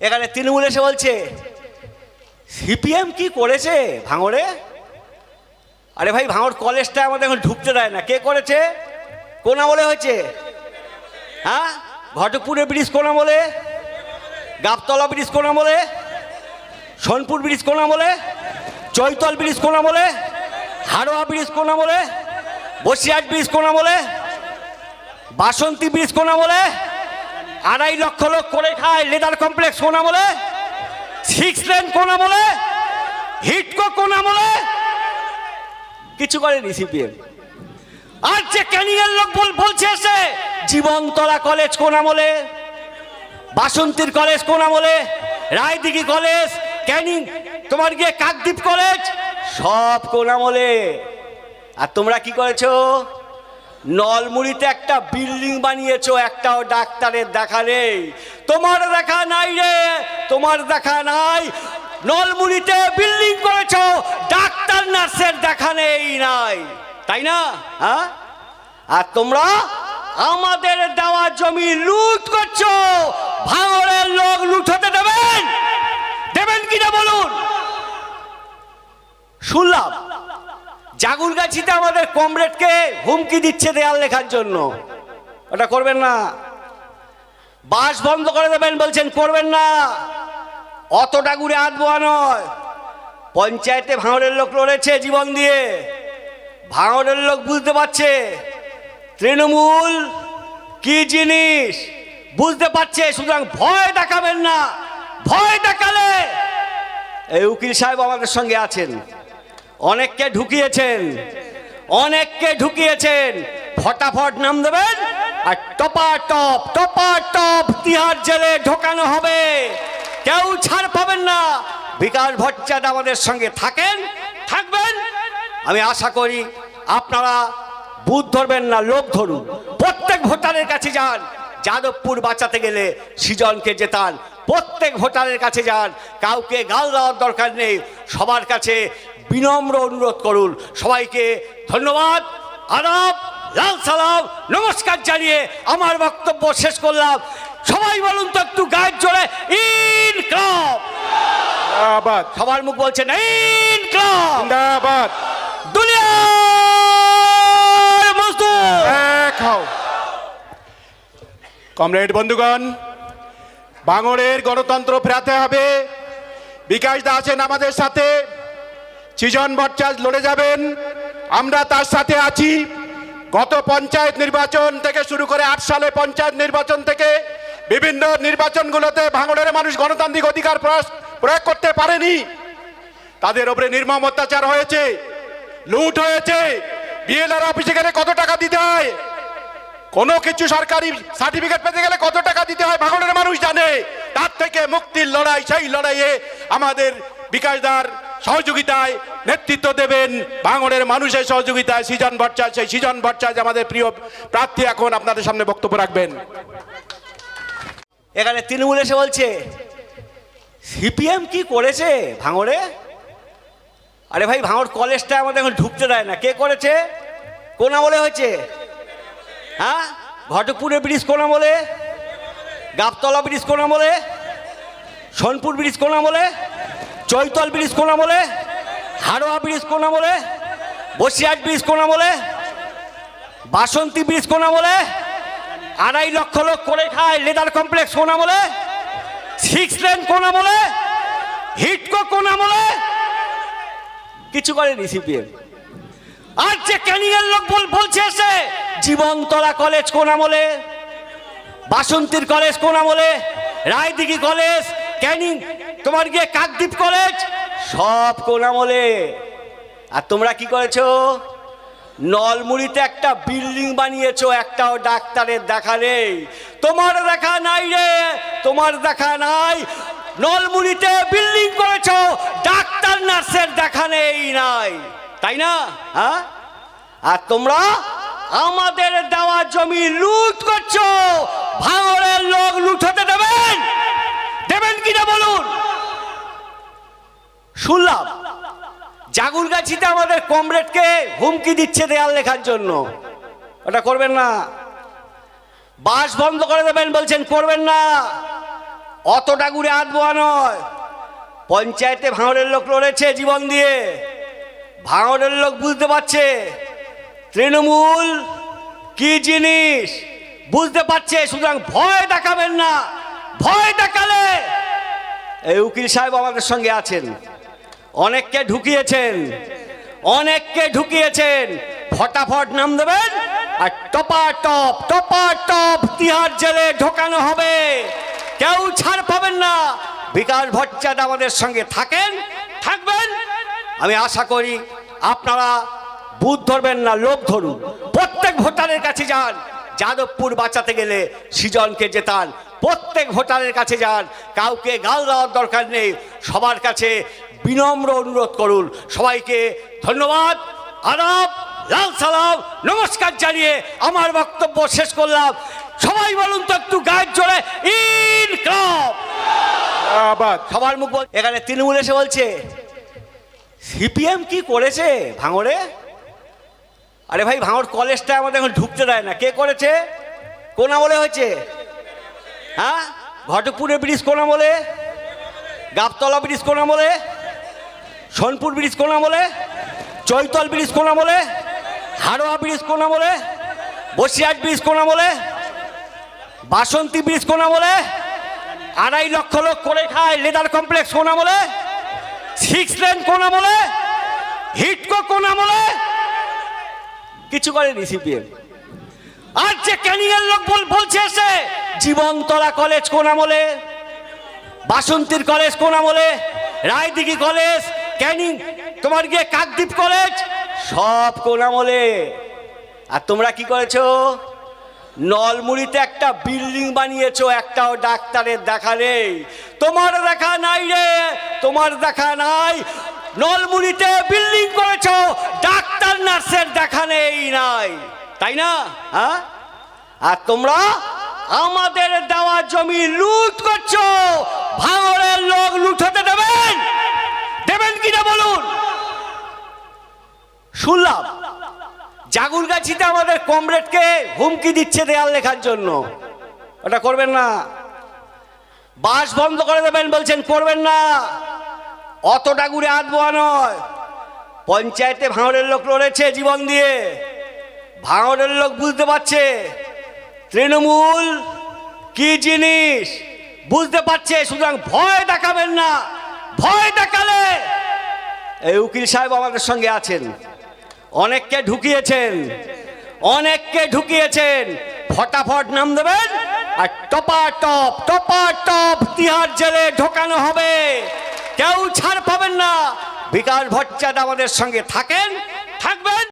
এখানে তৃণমূল এসে বলছে, সিপিএম কি করেছে ভাঙড়ে? আরে ভাই, ভাঙড় কলেজটা আমাদের এখন ঢুকতে দেয় না। কে করেছে? কোন আমলে হয়েছে? হ্যাঁ? ঘটকপুরে ব্রিজ কোন আমলে গাবতলা ব্রিজ কোন আমলে সোনপুর ব্রিজ কোন আমলে চৈতল ব্রিজ কোন আমলে হাড়োয়া ব্রিজ কোন আমলে বসিরহাট ব্রিজ কোন আমলে বাসন্তী ব্রিজ কোন আমলে আড়াই লক্ষ লোক করে খায় লেদার কমপ্লেক্স কোন আমলে? সিক্স লেন কোন আমলে? হিটকো কোন আমলে? কিছু করেনি সিপিএম। আর যে ক্যানিংয়ের লোক বল বলছে এসে জীবনতলা কলেজ কোন আমলে? বাসন্তীর কলেজ কোন আমলে? রায়দিঘি কলেজ? ক্যানিং তোমার গিয়ে কাকদ্বীপ কলেজ? সব কোন আমলে। আর তোমরা কি করেছ? নলমুড়িতে একটা বিল্ডিং বানিয়েছো, একটাও ডাক্তারের দেখা নেই। তোমার দেখা নাই রে, তোমার দেখা নাই। নলমুড়িতে বিল্ডিং করেছ, ডাক্তার, নার্সের দেখা নেই নাই। তাই না? হ্যাঁ? আর তোমরা আমাদের দেওয়া জমি লুট করছ, ভাঙড়ের লোক লুট দেবেন। দেবেন কিনা বলুন। শুনলাম জাগুরগাছিতে আমাদের কমরেডকে হুমকি দিচ্ছে দেয়াল লেখার জন্য। ওটা করবেন না। বাস বন্ধ করে দেবেন বলছেন, করবেন না। অত ডাগুরে আধবোয়া নয়। পঞ্চায়েতে ভাঙড়ের লোক লড়েছে জীবন দিয়ে। ভাঙড়ের লোক বুঝতে পারছে। তৃণমূল কি জিনিস? বুঝতে পারছে, সুতরাং ভয় দেখাবেন না। ভয় দেখালে এই উকিল সাহেব আমাদের সঙ্গে আছেন। অনেককে ঢুকিয়েছেন। অনেককে ঢুকিয়েছেন। ফটাফট নাম দেবেন। আর টপা টপ টপা টপ তিহার জেলে ঢোকানো হবে। কেউ ছাড় পাবেন না। বিকাশ ভট্টাচার্য আমাদের সঙ্গে থাকেন। থাকবেন। আমি আশা করি আপনারা বুথ ধরবেন না লোক ধরুন। প্রত্যেক ভোটারের কাছে যান। যাদবপুর বাঁচাতে গেলে সৃজনকে জেতান। প্রত্যেক ভোটারের কাছে যান। কাউকে গাল দেওয়ার দরকার নেই। সবার কাছে বিনম্র অনুরোধ করুন। সবাইকে ধন্যবাদ। আদাব লাল সালাম নমস্কার জানিয়ে আমার বক্তব্য শেষ করলাম। সবাই বলুন তো একটু গায়ের জোরে ইন ক্লাব জিন্দাবাদ। সবার মুখ বলছেন ইন ক্লাব জিন্দাবাদ। দুনিয়ার মজদুর! কমরেড বন্ধুগণ ভাঙড়ের গণতন্ত্র ফেরাতে হবে। বিকাশ দা আছেন আমাদের সাথে। সৃজন ভট্টাচার্য লড়ে যাবেন। আমরা তার সাথে আছি। গত পঞ্চায়েত নির্বাচন থেকে শুরু করে আট সালে পঞ্চায়েত নির্বাচন থেকে বিভিন্ন নির্বাচনগুলোতে ভাঙড়ের মানুষ গণতান্ত্রিক অধিকার প্রয়োগ করতে পারেনি। তাদের ওপরে নির্মম অত্যাচার হয়েছে। লুট হয়েছে। বিএলআর অফিসে গেলে কত টাকা দিতে হয়? কোনো কিছু সরকারি সার্টিফিকেট পেতে গেলে কত টাকা দিতে হয় ভাঙনের মানুষ জানে। তার থেকে মুক্তির লড়াই, সেই লড়াইয়ে আমাদের বিকাশদার সহযোগিতায় নেতৃত্ব দেবেন ভাঙনের মানুষের সহযোগিতায় সৃজন ভট্টাচার্য। সেই সৃজন ভট্টাচার্য আমাদের প্রিয় প্রার্থী এখন আপনাদের সামনে বক্তব্য রাখবেন। এখানে তৃণমূল এসে বলছে, সিপিএম কি করেছে ভাঙড়ে? আরে ভাই, ভাঙড় কলেজটা আমাদের এখন ঢুকতে দেয় না। কে করেছে? কোন আমলে হয়েছে? হ্যাঁ ঘটকপুরে ব্রিজ কোন আমলে গাবতলা ব্রিজ কোন আমলে সোনপুর ব্রিজ কোন আমলে চৈতল ব্রিজ কোন আমলে হাড়োয়া ব্রিজ কোন আমলে বসিরহাট ব্রিজ কোন আমলে বাসন্তী ব্রিজ কোন বলে আড়াই লক্ষ লোক করে খায় লেদার কমপ্লেক্স কোন বলে সিক্স লেন কোন আমলে হিটকো কোন আমলে কিছু করেনি সিপিএম আর যে ক্যানিংয়ের লোক বল বলছে এসে জীবনতলা কলেজ কোন আমলে? বাসন্তীর কলেজ কোন আমলে? রায়দিঘি কলেজ? ক্যানিং? তোমার গিয়ে কাকদ্বীপ কলেজ? সব কোন আমলে। আর তোমরা কি করেছ? নলমুড়িতে একটা বিল্ডিং বানিয়েছো, একটাও ডাক্তারের দেখা নেই। তোমার দেখা নাই রে, তোমার দেখা নাই। নলমুড়িতে বিল্ডিং করেছ, ডাক্তার, নার্সের দেখা নেই নাই। তাই না? হ্যাঁ? আর তোমরা? আমাদের দেওয়া জমি লুট করছ। ভাঙড়ের লোক লুট হতে দেবেন দেবেন কিনা বলুন? শুনলাম, জাগুরগাছিতে আমাদের কমরেডকে হুমকি দিচ্ছে দেয়াল লেখার জন্য। ওটা করবেন না। বাস বন্ধ করে দেবেন বলছেন, করবেন না। অতটা ঘুরে আধবোয়া নয়। পঞ্চায়েতে ভাঙড়ের লোক লড়েছে জীবন দিয়ে। ভাঙড়ের লোক বুঝতে পারছে। তৃণমূল, কি জিনিস? বুঝতে পারছে, সুতরাং ভয় দেখাবেন না। ভয় দেখালে এই উকিল সাহেব আমাদের সঙ্গে আছেন। অনেককে ঢুকিয়েছেন। অনেককে ঢুকিয়েছেন। ফটাফট নাম দেবেন আর টপা টপ টপা টপ তিহার জেলে ঢোকানো হবে। কেউ ছাড় পাবেন না। বিকাশ ভট্টাচার্য আমাদের সঙ্গে থাকেন, থাকবেন। আমি আশা করি আপনারা বুথ ধরবেন না লোক ধরুন। প্রত্যেক ভোটারের কাছে যান। যাদবপুর বাঁচাতে গেলে সৃজনকে জেতান। প্রত্যেক ভোটারের কাছে যান। কাউকে গাল দেওয়ার দরকার নেই। সবার কাছে বিনম্র অনুরোধ করুন। সবাইকে ধন্যবাদ। আদাব লাল সালাম নমস্কার জানিয়ে আমার বক্তব্য শেষ করলাম। সবাই বলুন তো একটু গায়ের জোরে সবার মুখ এখানে তৃণমূল এসে বলছে সিপিএম কি করেছে ভাঙড়ে? আরে ভাই ভাঙর কলেজটা আমাদের এখন ঢুকতে দেয় না কে করেছে কোন আমলে হয়েছে হ্যাঁ ঘটকপুরে ব্রিজ কোন আমলে গাবতলা ব্রিজ কোন আমলে সোনপুর ব্রিজ কোন আমলে চৈতল ব্রিজ কোন আমলে হাড়োয়া ব্রিজ কোন আমলে বসিরহাট ব্রিজ কোন আমলে বাসন্তী ব্রিজ কোন আমলে আড়াই লক্ষ লোক করে খায় লেদার কমপ্লেক্স কোন আমলে সিক্স লেন কোন আমলে হিটকো কোন আমলে কিছু করেনি সিপিএম। আর যে ক্যানিংয়ের লোক বল বলছে এসে, জীবনতলা কলেজ কোন আমলে? বাসন্তীর কলেজ কোন আমলে? রায়দিঘি কলেজ ক্যানিং তোমার গিয়ে কাকদ্বীপ কলেজ? সব কোন আমলে। আর তোমরা কি করেছ? নলমুড়িতে একটা বিল্ডিং বানিয়েছো, একটাও ডাক্তারের দেখা নেই। তোমার দেখা নাই রে, তোমার দেখা নাই। নলমুড়িতে বিল্ডিং করেছ, ডাক্তার নার্সের দেখা নাই। তাই না? হ্যাঁ? আর তোমরা আমাদের দেওয়া জমি লুট করছ। ভাঙরের লোক লুট হতে দেবেন। দেবেন কিনা বলুন। শুনলাম, জাগুরগাছিতে আমাদের কমরেডকে হুমকি দিচ্ছে দেয়াল লেখার জন্য। ওটা করবেন না। বাস বন্ধ করে দেবেন বলছেন, করবেন না। অতটা ঘুরে আধবোয়া নয়। পঞ্চায়েতে ভাঙড়ের লোক লড়েছে জীবন দিয়ে। ভাঙড়ের লোক বুঝতে পারছে। তৃণমূল কি জিনিস? বুঝতে পারছে, সুতরাং ভয় দেখাবেন না। ভয় দেখালে এই উকিল সাহেব আমাদের সঙ্গে আছেন। অনেককে ঢুকিয়েছেন। অনেককে ঢুকিয়েছেন। ফটাফট নাম দেবেন আর টপা টপ টপা টপ তিহার জেলে ঢোকানো হবে। কেউ ছাড় পাবেন না। বিকাশ ভট্টাচার্য আমাদের সঙ্গে থাকেন।